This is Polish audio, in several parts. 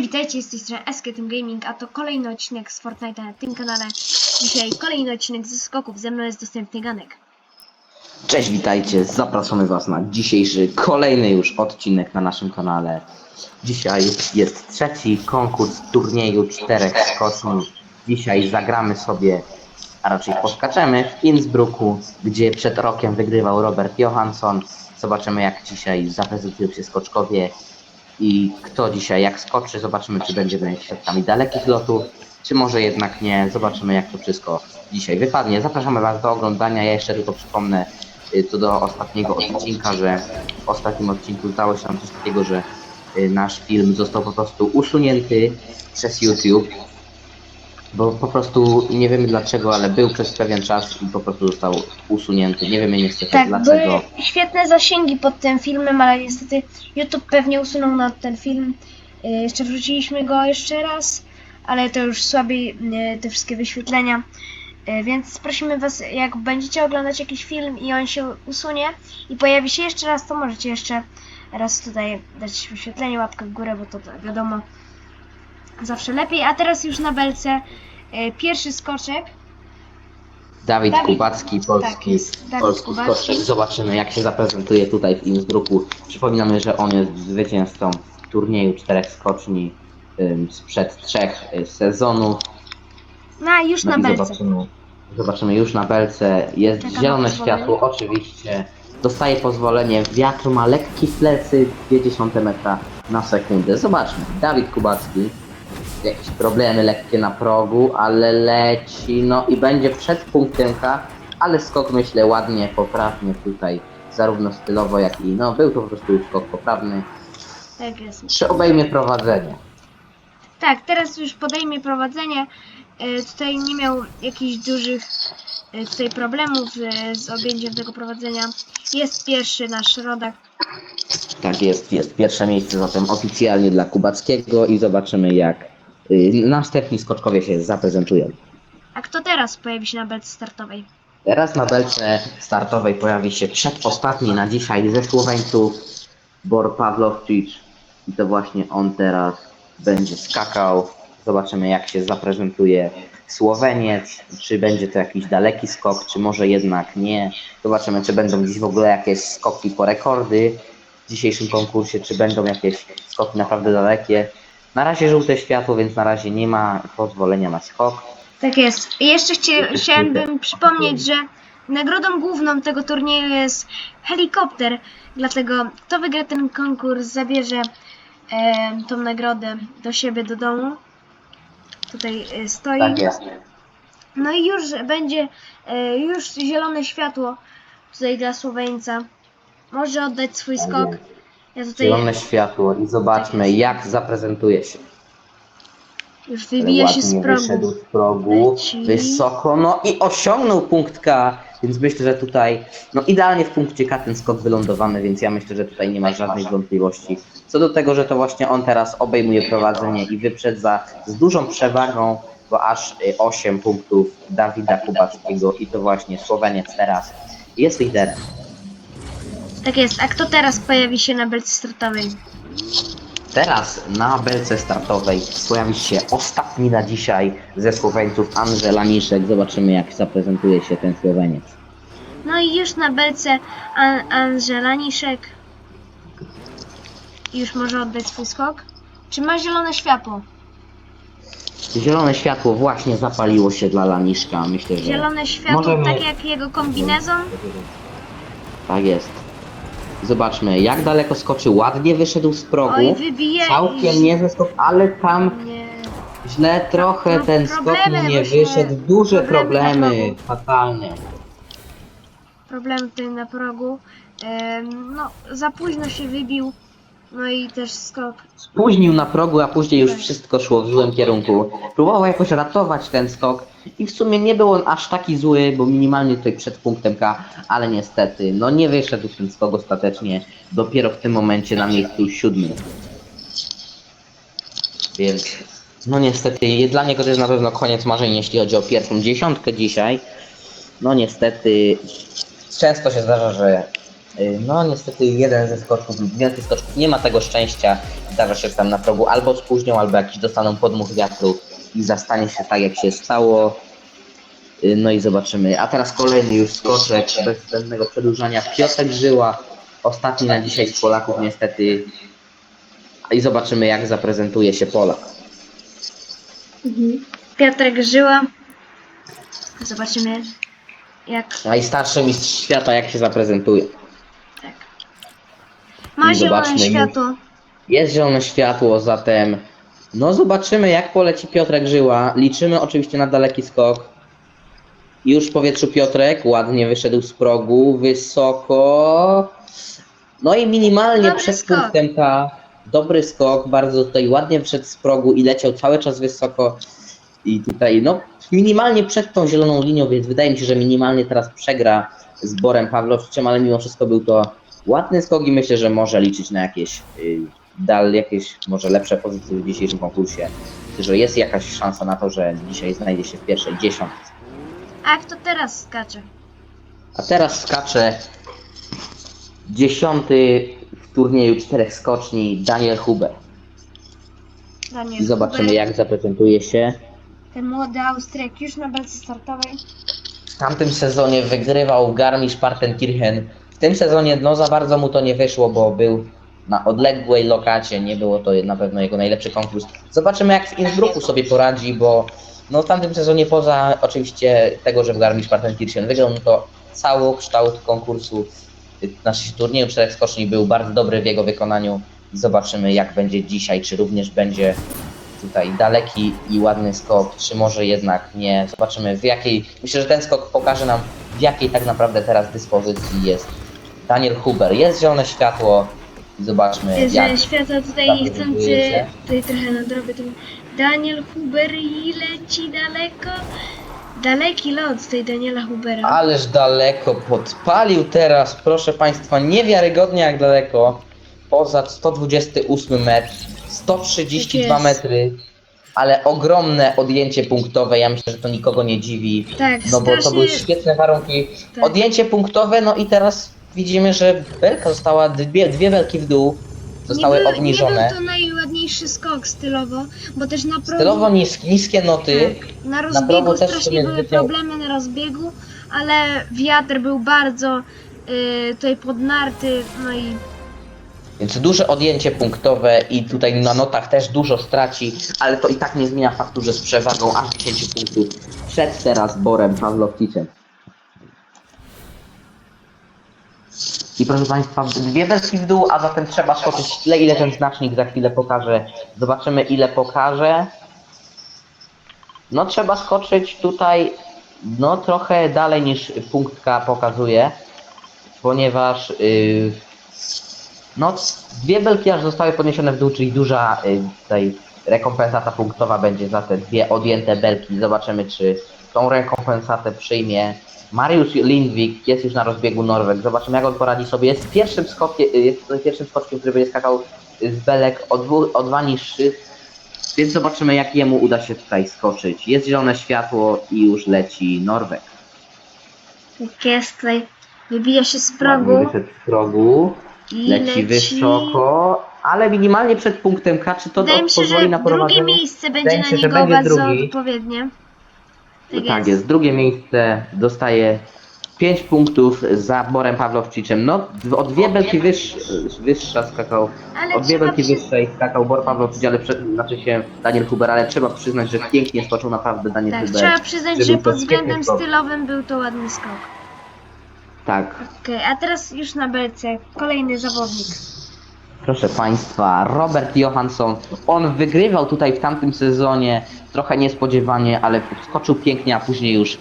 Witajcie, z tej strony Gaming, a to kolejny odcinek z Fortnite'a na tym kanale. Dzisiaj kolejny odcinek ze skoków, ze mną jest dostępny Ganek. Cześć, witajcie, zapraszamy Was na dzisiejszy, kolejny już odcinek na naszym kanale. Dzisiaj jest trzeci konkurs turnieju czterech skoczni. Dzisiaj zagramy sobie, a raczej poskaczemy w Innsbrucku, gdzie przed rokiem wygrywał Robert Johansson. Zobaczymy jak dzisiaj zaprezentują się skoczkowie i kto dzisiaj jak skoczy. Zobaczymy czy będziemy świadkami dalekich lotów, czy może jednak nie. Zobaczymy jak to wszystko dzisiaj wypadnie. Zapraszamy Was do oglądania. Ja jeszcze tylko przypomnę y, co do ostatniego odcinka, że w ostatnim odcinku stało się nam coś takiego, że y, nasz film został po prostu usunięty przez YouTube. Bo po prostu nie wiemy dlaczego, ale był przez pewien czas i po prostu został usunięty. Nie wiemy niestety Tak, dlaczego. były świetne zasięgi pod tym filmem, ale niestety YouTube pewnie usunął na ten film. Y, Jeszcze wrzuciliśmy go jeszcze raz, ale to już słabiej y, te wszystkie wyświetlenia. Y, Więc prosimy Was, jak będziecie oglądać jakiś film i on się usunie i pojawi się jeszcze raz, to możecie jeszcze raz tutaj dać wyświetlenie, łapkę w górę, bo to, to wiadomo zawsze lepiej. A teraz już na belce y, pierwszy skoczek. Dawid, Dawid- Kubacki, tak polski, Dawid polski Kubacki. skoczek. Zobaczymy jak się zaprezentuje tutaj w Innsbrucku. Przypominamy, że on jest zwycięzcą turnieju czterech skoczni ym, sprzed trzech y, sezonów. No już No na i belce. zobaczymy, zobaczymy już na belce. Jest na zielone pozwolenie. światło, oczywiście. Dostaje pozwolenie. Wiatr ma lekki plecy, 0,2 metra na sekundę. Zobaczmy. Dawid Kubacki. Jakieś problemy lekkie na progu, ale leci. No i będzie przed punktem K, ale skok myślę ładnie, poprawnie tutaj. Zarówno stylowo, jak i no był to po prostu już skok poprawny. Tak jest. Czy obejmie prowadzenie? Tak, teraz już podejmie prowadzenie. E, Tutaj nie miał jakichś dużych e, tutaj problemów e, z objęciem tego prowadzenia. Jest pierwszy nasz rodak. Tak jest, jest pierwsze miejsce zatem oficjalnie dla Kubackiego i zobaczymy jak y, następni skoczkowie się zaprezentują. A kto teraz pojawi się na belce startowej? Teraz na belce startowej pojawi się przedostatni na dzisiaj ze Słoweńców Bor Pawlowczyk i to właśnie on teraz będzie skakał. Zobaczymy jak się zaprezentuje Słoweniec, czy będzie to jakiś daleki skok, czy może jednak nie. Zobaczymy czy będą dziś w ogóle jakieś skoki po rekordy w dzisiejszym konkursie, czy będą jakieś skoki naprawdę dalekie. Na razie żółte światło, więc na razie nie ma pozwolenia na skok. Tak jest. I jeszcze chciałbym przypomnieć, że nagrodą główną tego turnieju jest helikopter. Dlatego kto wygra ten konkurs zabierze e, tą nagrodę do siebie, do domu. Tutaj e, stoi. Tak jest. No i już będzie e, już zielone światło tutaj dla Słoweńca. Może oddać swój Tak skok. Ja tutaj Zielone światło i zobaczmy jak zaprezentuje się. już wybija się z Ładnie wyszedł progu. z progu Leci. wysoko, no i osiągnął punkt K, więc myślę, że tutaj, no idealnie w punkcie K ten skok wylądowany, więc ja myślę, że tutaj nie ma żadnych wątpliwości. Co do tego, że to właśnie on teraz obejmuje prowadzenie i wyprzedza z dużą przewagą, bo aż y, 8 punktów Dawida Kubackiego i to właśnie Słoweniec teraz jest liderem. Tak jest. A kto teraz pojawi się na belce startowej? Teraz na belce startowej pojawi się ostatni na dzisiaj ze Słoweńców Andrzej Laniszek. Zobaczymy jak zaprezentuje się ten Słoweniec. No i już na belce An Angela Niszek. Już może oddać swój skok. Czy ma zielone światło? Zielone światło właśnie zapaliło się dla Laniszka. Myślę, że Zielone światło, Możemy- tak jak jego kombinezon. tak jest. Zobaczmy jak daleko skoczy. Ładnie wyszedł z progu. Oj. Całkiem niezły skok, ale tam Nie. źle trochę ten skok problemy nie właśnie- wyszedł. Duże problemy na problemy, progu. fatalnie. Problem tutaj na progu. Em, no, za późno się wybił. No i też skok. Spóźnił na progu, a później już Tak. wszystko szło w złym kierunku. Próbował jakoś ratować ten skok i w sumie nie był on aż taki zły, bo minimalnie tutaj przed punktem K, ale niestety, no nie wyszedł ten skok ostatecznie dopiero w tym momencie na miejscu siódmym. Więc, no niestety, dla niego to jest na pewno koniec marzeń, jeśli chodzi o pierwszą dziesiątkę dzisiaj. No niestety, często się zdarza, że No niestety jeden ze skoczków lub więcej skoczków nie ma tego szczęścia. Zdarza się tam na progu albo spóźnią, albo jakiś dostaną podmuch wiatru i zastanie się tak jak się stało. Y, No i zobaczymy. A teraz kolejny już skoczek bez zbędnego przedłużania. Piotrek Żyła. Ostatni na dzisiaj z Polaków niestety. I zobaczymy jak zaprezentuje się Polak. Piotrek Żyła. Zobaczymy jak Najstarszy mistrz świata jak się zaprezentuje. Ma zielone zobaczmy już. światło. Jest zielone światło, zatem no zobaczymy jak poleci Piotrek Żyła. Liczymy oczywiście na daleki skok. Już w powietrzu Piotrek ładnie wyszedł z progu, wysoko. No i minimalnie Dobry przed skok. punktem K. Dobry skok, bardzo tutaj ładnie wszedł z progu i leciał cały czas wysoko. I tutaj no minimalnie przed tą zieloną linią, więc wydaje mi się, że minimalnie teraz przegra z Borem Pawlowczym, ale mimo wszystko był to ładny skok i myślę, że może liczyć na jakieś y, dal, jakieś może lepsze pozycje w dzisiejszym konkursie. Że jest jakaś szansa na to, że dzisiaj znajdzie się w pierwszej dziesiątce. A kto teraz skacze? A teraz skacze dziesiąty w turnieju czterech skoczni Daniel Huber. Daniel I zobaczymy Huber, jak zaprezentuje się. Ten młody Austriak już na belce startowej. W tamtym sezonie wygrywał Garmisch-Partenkirchen. Tym sezonie no za bardzo mu to nie wyszło, bo był na odległej lokacie, nie było to na pewno jego najlepszy konkurs. Zobaczymy jak w Innsbrucku sobie poradzi, bo no w tamtym sezonie poza oczywiście tego, że w Garmisch-Partenkirchen wygrał, no to cały kształt konkursu, znaczy turnieju czterech skoczni był bardzo dobry w jego wykonaniu. Zobaczymy jak będzie dzisiaj, czy również będzie tutaj daleki i ładny skok, czy może jednak nie. Zobaczymy w jakiej. Myślę, że ten skok pokaże nam, w jakiej tak naprawdę teraz dyspozycji jest Daniel Huber. Jest zielone światło zobaczmy Jest jak. że świata tutaj chcący, się. tutaj trochę nadrobię ten Daniel Huber i leci daleko. Daleki lot tej Daniela Hubera. Ależ daleko podpalił teraz, proszę Państwa, niewiarygodnie jak daleko. Poza 128 metr, 132 Tak jest. metry, ale ogromne odjęcie punktowe. Ja myślę, że to nikogo nie dziwi. Tak, No bo to strasznie- były świetne warunki. Tak. Odjęcie punktowe, no i teraz widzimy, że belka została, dwie, dwie belki w dół zostały nie był, obniżone. Nie był to najładniejszy skok stylowo, bo też na progu, Stylowo nis, niskie noty. tak, na rozbiegu też strasznie były problemy na rozbiegu, ale wiatr był bardzo y, tutaj podnarty, no i Więc duże odjęcie punktowe i tutaj na notach też dużo straci, ale to i tak nie zmienia faktu, że z przewagą aż 10 punktów przed teraz Borem Pawlowcicem. I proszę Państwa, dwie belki w dół, a zatem trzeba skoczyć tyle, ile ten znacznik za chwilę pokaże. Zobaczymy, ile pokaże. No trzeba skoczyć tutaj, no trochę dalej niż punkt K pokazuje, ponieważ yy, no, dwie belki aż zostały podniesione w dół, czyli duża y, tutaj rekompensata punktowa będzie za te dwie odjęte belki. Zobaczymy, czy tą rekompensatę przyjmie. Mariusz Lindwik jest już na rozbiegu Norweg. Zobaczymy, jak on poradzi sobie. Jest pierwszym skokiem, jest pierwszym skoczkiem, który będzie skakał z belek o, dwu, o dwa niższych. Więc zobaczymy, jak jemu uda się tutaj skoczyć. Jest zielone światło i już leci Norweg. jak jest tutaj, wybija się z Ładnie progu Wyszedł z progu. i leci, wysoko, ale minimalnie przed punktem K, czy to Wydaje mi się, pozwoli że na drugie prowadzenie? miejsce będzie mi na się, że niego będzie bardzo drugi. odpowiednie. Tak, Tak jest, drugie miejsce dostaje 5 punktów za Borem Pawlowciczem. No, o dwie belki wyższ, wyższa skakał, Ale o dwie trzeba belki przy- wyższej skakał Bor Pawlowicz, ale przed, znaczy się Daniel Huber, ale trzeba przyznać, że pięknie skoczył naprawdę Daniel Tak, Huber. trzeba przyznać, że to pod względem stylowym był to ładny skok. Tak, Okej, a teraz już na belce kolejny zawodnik. Proszę Państwa, Robert Johansson, on wygrywał tutaj w tamtym sezonie, trochę niespodziewanie, ale skoczył pięknie, a później już,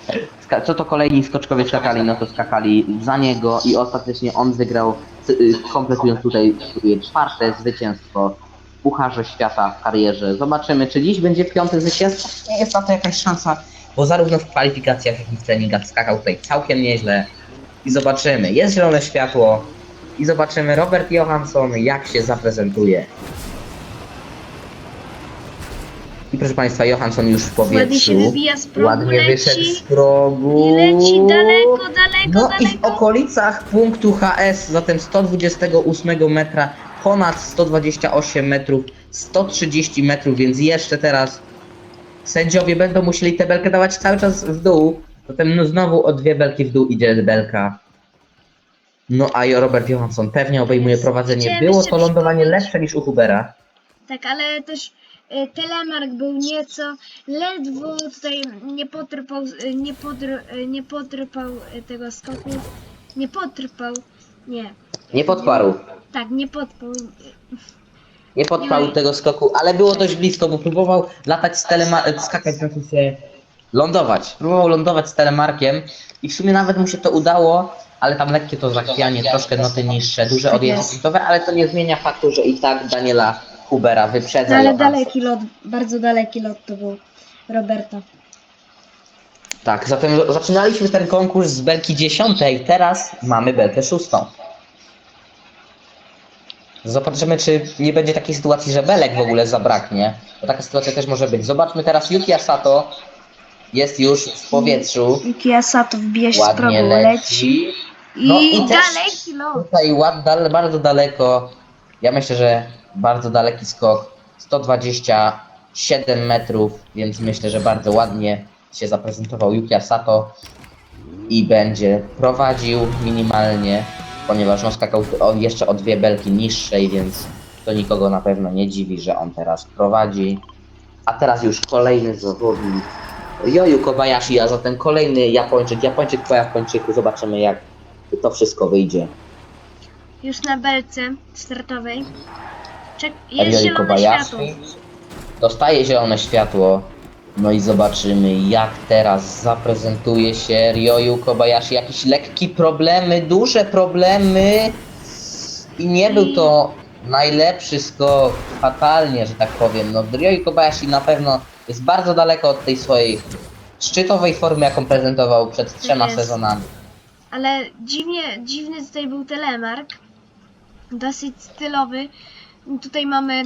co to kolejni skoczkowie skakali, no to skakali za niego i ostatecznie on wygrał, y, y, kompletując tutaj czwarte zwycięstwo w Pucharze Świata w karierze. Zobaczymy, czy dziś będzie piąte zwycięstwo, nie jest na to jakaś szansa, bo zarówno w kwalifikacjach, jak i w treningach skakał tutaj całkiem nieźle. I zobaczymy, jest zielone światło, i zobaczymy Robert Johansson jak się zaprezentuje. I proszę Państwa, Johansson już w Ładnie się powietrzu. wybija z progu, Ładnie wyszedł leci. z progu. I leci daleko, daleko, No i w daleko. okolicach punktu HS, zatem 128 metra, ponad 128 metrów, 130 metrów, więc jeszcze teraz sędziowie będą musieli tę belkę dawać cały czas w dół. Zatem no znowu o dwie belki w dół idzie belka. No a Robert Johansson pewnie obejmuje prowadzenie. Chciałem Było jeszcze to lądowanie przypomnieć- lepsze niż u Hubera. Tak, ale też y, telemark był nieco, ledwo tutaj nie potrpał, y, nie, podr, y, nie potrpał tego skoku, nie potrpał, nie, Nie podparł. tak, nie podpał, Nie podpał Nie. tego skoku, ale było dość blisko, bo próbował latać z telema- skakać, znaczy się lądować. Próbował lądować z telemarkiem i w sumie nawet mu się to udało, ale tam lekkie to zachwianie, troszkę noty niższe, duże Tak odjęcie jest. punktowe, ale to nie zmienia faktu, że i tak Daniela Hubera wyprzedza no ale Johansson. daleki lot, bardzo daleki lot to był Roberta. Tak, zatem zaczynaliśmy ten konkurs z belki dziesiątej, teraz mamy belkę szóstą. Zobaczymy, czy nie będzie takiej sytuacji, że belek w ogóle zabraknie, bo taka sytuacja też może być. Zobaczmy teraz, Yuki Asato jest już w powietrzu, Yuki Sato wbija się z progu, leci leci. I, No i też- daleki lot. Tutaj ład, dal, bardzo daleko, ja myślę, że bardzo daleki skok, 127 metrów, więc myślę, że bardzo ładnie się zaprezentował Yuki Asato i będzie prowadził minimalnie, ponieważ no skakał on jeszcze o dwie belki niższej, więc to nikogo na pewno nie dziwi, że on teraz prowadzi. A teraz już kolejny zawodnik, Ryoyu Kobayashi, a zatem kolejny Japończyk, Japończyk po Japończyku, zobaczymy jak to wszystko wyjdzie. Już na belce startowej. Czek jest Ryoyu zielone Kobayashi światło. dostaje zielone światło. No i zobaczymy jak teraz zaprezentuje się Ryoyu Kobayashi. Jakieś lekkie problemy, duże problemy. I nie był to najlepszy skok, fatalnie, że tak powiem. No Ryoyu Kobayashi na pewno jest bardzo daleko od tej swojej szczytowej formy, jaką prezentował przed trzema jest. sezonami. Ale dziwnie, dziwny tutaj był telemark. Dosyć stylowy. Tutaj mamy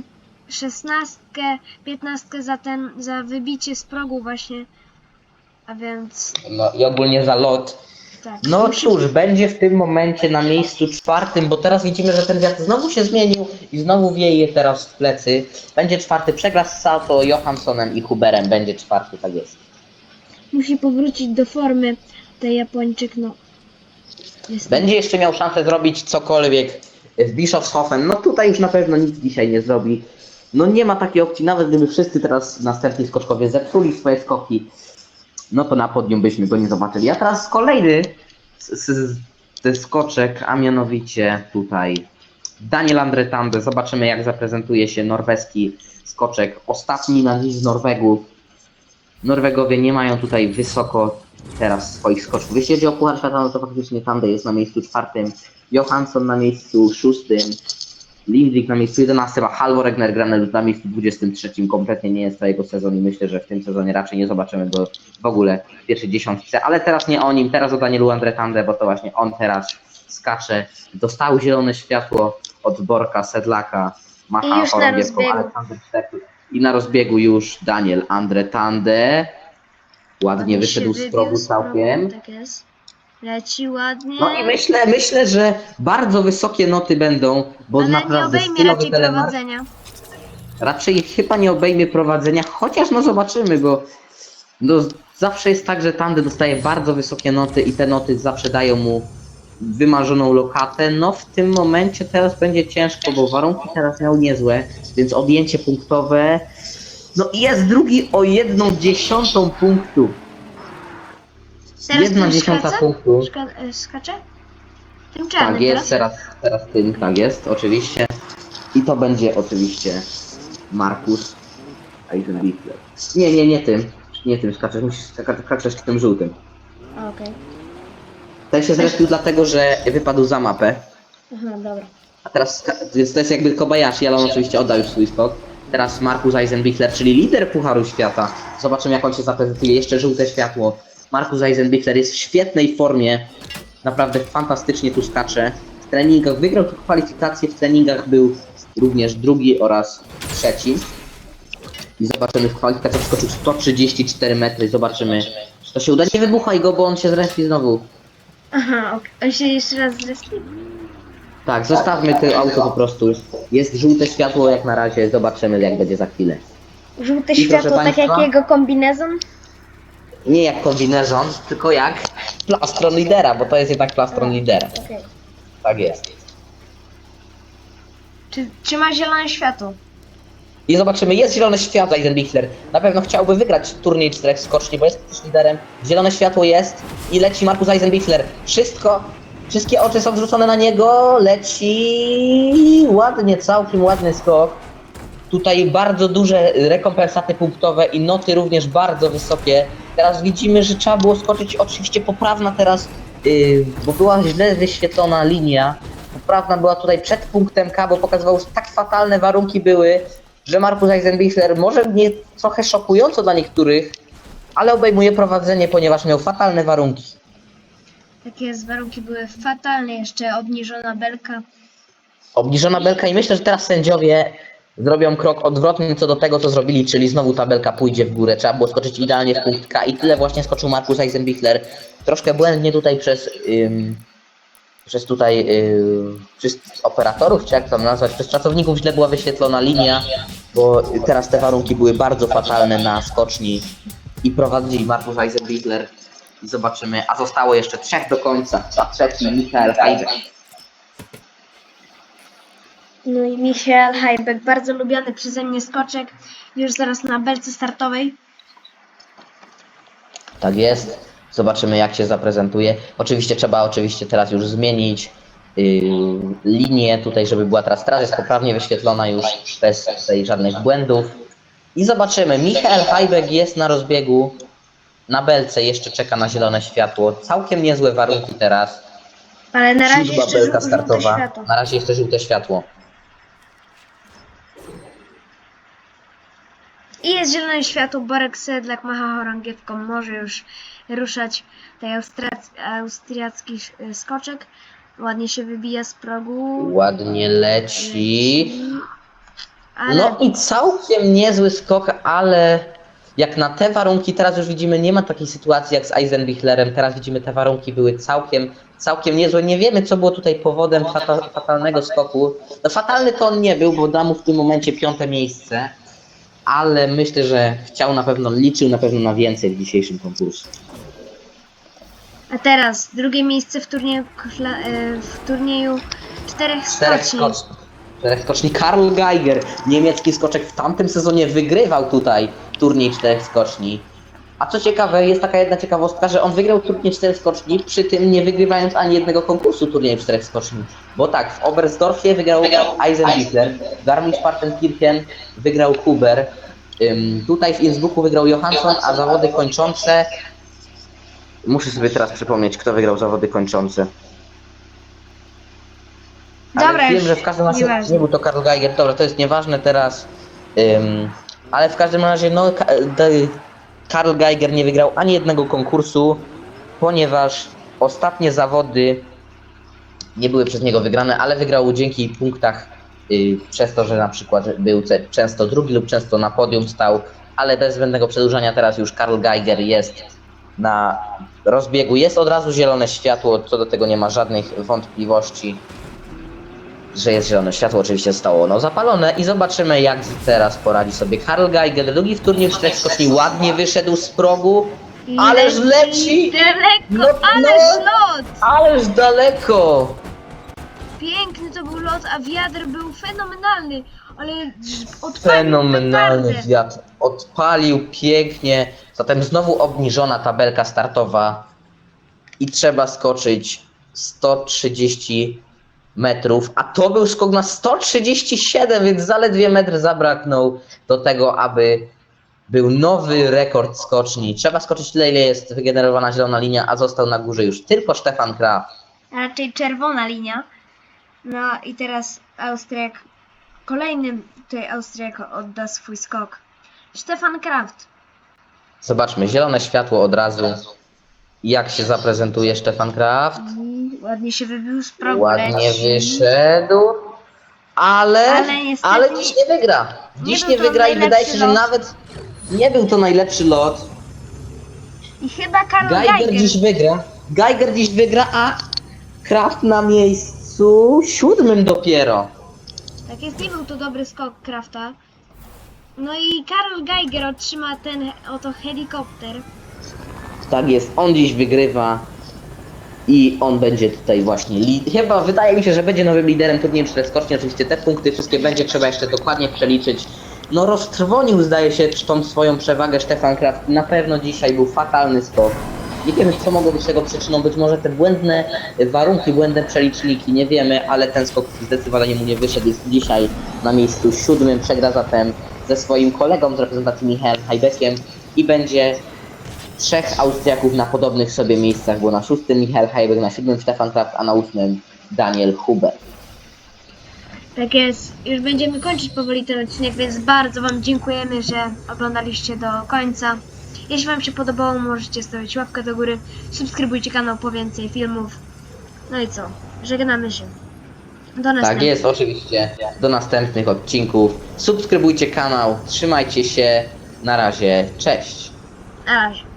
szesnastkę, piętnastkę za ten, za wybicie z progu właśnie. A więc No i ogólnie za lot. tak. No cóż, będzie w tym momencie na miejscu czwartym, bo teraz widzimy, że ten wiatr znowu się zmienił i znowu wieje teraz w plecy. Będzie czwarty przegra z Sato, Johanssonem i Huberem. Będzie czwarty, tak jest. Musi powrócić do formy ten Japończyk, no. Będzie jeszcze miał szansę zrobić cokolwiek w Bischofshofen. No tutaj już na pewno nic dzisiaj nie zrobi. No nie ma takiej opcji, nawet gdyby wszyscy teraz następni skoczkowie zepsuli swoje skoki, no to na podium byśmy go nie zobaczyli. A teraz kolejny z, z, z skoczek, a mianowicie tutaj Daniel Andretande. Zobaczymy jak zaprezentuje się norweski skoczek. Ostatni na dziś z Norwegów. Norwegowie nie mają tutaj wysoko teraz swoich skoczków. Jeśli chodzi o Puchar Świata, no to faktycznie Tande jest na miejscu czwartym, Johansson na miejscu szóstym, Lindvik na miejscu 11, a Halvor Egner Granelut na miejscu 23. Kompletnie nie jest to jego sezon i myślę, że w tym sezonie raczej nie zobaczymy go w ogóle w pierwszej dziesiątce. Ale teraz nie o nim, teraz o Danielu Andretande, bo to właśnie on teraz skacze. Dostał zielone światło od Borka Sedlaka, macha chorągiewką. Aleksander Cztery. I na rozbiegu już Daniel Andretande. Ładnie wyszedł z progu całkiem. Tak jest. Leci ładnie. No i myślę, myślę, że bardzo wysokie noty będą, bo ale nie naprawdę obejmie stylowy raczej telemark prowadzenia. raczej chyba nie obejmie prowadzenia, chociaż no zobaczymy, bo no, zawsze jest tak, że Tandy dostaje bardzo wysokie noty i te noty zawsze dają mu wymarzoną lokatę. No w tym momencie teraz będzie ciężko, bo warunki teraz miał niezłe, więc odjęcie punktowe. No i jest drugi o jedną dziesiątą punktu. Teraz Jedna ten dziesiąta skacze? punktu. Szka e, skacze? Tym czarnym Tak jest, teraz, teraz tym, tak jest, oczywiście. I to będzie oczywiście Markus Eisenbichler. Nie, nie, nie tym. Nie tym skaczesz, musisz skakać, skaczesz tym żółtym. A, Okej. Ten się zrespił dlatego, że wypadł za mapę. Aha, dobra. A teraz ska- to jest, to jest jakby Kobayashi, ale on oczywiście oddał już swój skok. Teraz Markus Eisenbichler, czyli lider Pucharu Świata. Zobaczymy jak on się zaprezentuje. Jeszcze żółte światło. Markus Eisenbichler jest w świetnej formie. Naprawdę fantastycznie tu skacze. W treningach wygrał tu kwalifikacje, w treningach był również drugi oraz trzeci. I zobaczymy w kwalifikacjach skoczył 134 metry. Zobaczymy, czy to się uda. Nie wybuchaj go, bo on się zrespi znowu. Aha. On się jeszcze raz zrespił? Tak, zostawmy to auto po prostu. Jest żółte światło jak na razie, zobaczymy jak będzie za chwilę. Żółte I proszę światło, tak jak jego kombinezon? Nie jak kombinezon, tylko jak plastron lidera, bo to jest jednak plastron lidera. Okej. Tak jest. Czy, czy ma zielone światło? I zobaczymy, jest zielone światło, Eisenbichler. Na pewno chciałby wygrać turniej czterech skoczni, bo jest liderem. Zielone światło jest i leci Markus Eisenbichler. Wszystko, wszystkie oczy są zwrócone na niego. Leci ładnie, całkiem ładny skok. Tutaj bardzo duże rekompensaty punktowe i noty również bardzo wysokie. Teraz widzimy, że trzeba było skoczyć oczywiście poprawna teraz, yy, bo była źle wyświetlona linia. Poprawna była tutaj przed punktem K, bo pokazywał, że tak fatalne warunki były, że Markus Eisenbichler może nie trochę szokująco dla niektórych, ale obejmuje prowadzenie, ponieważ miał fatalne warunki. Takie warunki były fatalne, jeszcze obniżona belka. Obniżona belka i myślę, że teraz sędziowie zrobią krok odwrotny co do tego, co zrobili, czyli znowu tabelka pójdzie w górę. Trzeba było skoczyć idealnie w punkt i tyle właśnie skoczył Markus Eisenbichler. Troszkę błędnie tutaj przez, ym, przez tutaj, ym, przez operatorów, czy jak to nazwać, przez pracowników źle była wyświetlona linia, bo teraz te warunki były bardzo fatalne na skoczni i prowadzili Markus Eisenbichler. I zobaczymy, a zostało jeszcze trzech do końca, a trzeci Michael Heidek. No i Michael Heibeck, bardzo lubiany przeze mnie skoczek. Już zaraz na belce startowej. Tak jest. Zobaczymy jak się zaprezentuje. Oczywiście trzeba oczywiście teraz już zmienić yy, linię tutaj, żeby była teraz, teraz jest poprawnie wyświetlona już bez tutaj żadnych błędów. I zobaczymy. Michael Heiberg jest na rozbiegu. Na belce jeszcze czeka na zielone światło. Całkiem niezłe warunki teraz. Ale na razie Siódma jeszcze belka żółte startowa. światło. Na razie jeszcze żółte światło. I jest zielone światło, Borek Sedlak macha chorągiewką, może już ruszać ten austriac- austriacki sz- skoczek. Ładnie się wybija z progu. Ładnie leci. Ale No i całkiem niezły skok, ale jak na te warunki, teraz już widzimy, nie ma takiej sytuacji jak z Eisenbichlerem. Teraz widzimy, te warunki były całkiem, całkiem niezłe. Nie wiemy, co było tutaj powodem fata, fatalnego skoku. No fatalny to on nie był, bo da mu w tym momencie piąte miejsce. Ale myślę, że chciał na pewno, liczył na pewno na więcej w dzisiejszym konkursie. a teraz drugie miejsce w turnieju, y, w turnieju czterech Czterech skoczni. Skoczni. Czterech skoczni. Karl Geiger, niemiecki skoczek, w tamtym sezonie wygrywał tutaj turniej czterech skoczni. A co ciekawe, jest taka jedna ciekawostka, że on wygrał turniej czterech skoczni, przy tym nie wygrywając ani jednego konkursu turnieju czterech skoczni. Bo tak, w Oberstdorfie wygrał Eisenbichler, w Garmisch-Partenkirchen wygrał Huber, ym, tutaj w Innsbrucku wygrał Johansson, a zawody kończące... Muszę sobie teraz przypomnieć, kto wygrał zawody kończące. Ale Dobra, wiem, już że w każdym razie nieważne. nie był to Karl Geiger. Dobra, to jest nieważne teraz. Ym, ale w każdym razie, no, Ka- Karl Geiger nie wygrał ani jednego konkursu, ponieważ ostatnie zawody nie były przez niego wygrane, ale wygrał dzięki punktach y, przez to, że na przykład był ce- często drugi lub często na podium stał, ale bez zbędnego przedłużania teraz już Karl Geiger jest na rozbiegu. Jest od razu zielone światło, co do tego nie ma żadnych wątpliwości że jest zielone światło, oczywiście zostało ono zapalone i zobaczymy jak teraz poradzi sobie Karl Geiger. Drugi w turnieju czterech skoczni ładnie wyszedł z progu, ależ leci! Daleko, No, ależ no. lot! ależ daleko! Piękny to był lot, a wiatr był fenomenalny. Ale odpalił Fenomenalny petardę. wiatr, odpalił pięknie, zatem znowu obniżona tabelka startowa i trzeba skoczyć 130 metrów, a to był skok na 137, więc zaledwie metr zabraknął do tego, aby był nowy rekord skoczni. Trzeba skoczyć tyle, ile jest wygenerowana zielona linia, a został na górze już tylko Stefan Kraft. a raczej czerwona linia. No i teraz Austriak, kolejny tutaj Austriak odda swój skok. Stefan Kraft. Zobaczmy, zielone światło od razu. Jak się zaprezentuje Stefan Kraft? I ładnie się wybił z progu. Ładnie leci. wyszedł, ale, Ale ale, niestety- dziś nie wygra. Nie Dziś był nie to wygra i wydaje się, że lot. nawet nie był to najlepszy lot. I chyba Karol Geiger Geiger. dziś wygra. Geiger dziś wygra, a Kraft na miejscu siódmym dopiero. Tak jest, nie był to dobry skok Krafta. No i Karol Geiger otrzyma ten oto helikopter. Tak jest, on dziś wygrywa i on będzie tutaj właśnie li- Chyba wydaje mi się, że będzie nowym liderem turnieju czteroskocznie. Oczywiście te punkty wszystkie będzie trzeba jeszcze dokładnie przeliczyć. No roztrwonił zdaje się tą swoją przewagę Stefan Kraft. Na pewno dzisiaj był fatalny skok. Nie wiemy co mogło być tego przyczyną, być może te błędne warunki, błędne przeliczniki, nie wiemy, ale ten skok zdecydowanie mu nie wyszedł. Jest dzisiaj na miejscu siódmym, przegra zatem ze swoim kolegą z reprezentacji Michael Hajbekiem i będzie trzech Austriaków na podobnych sobie miejscach, było na szóstym Michael Heibek, na siódmym Stefan Kraft, a na ósmym Daniel Huber. Tak jest, już będziemy kończyć powoli ten odcinek, więc bardzo Wam dziękujemy, że oglądaliście do końca. Jeśli Wam się podobało, możecie stawić łapkę do góry, subskrybujcie kanał po więcej filmów. No i co? Żegnamy się. Do Tak następnego. jest, oczywiście. Do następnych odcinków. Subskrybujcie kanał, trzymajcie się. Na razie, cześć. Na razie.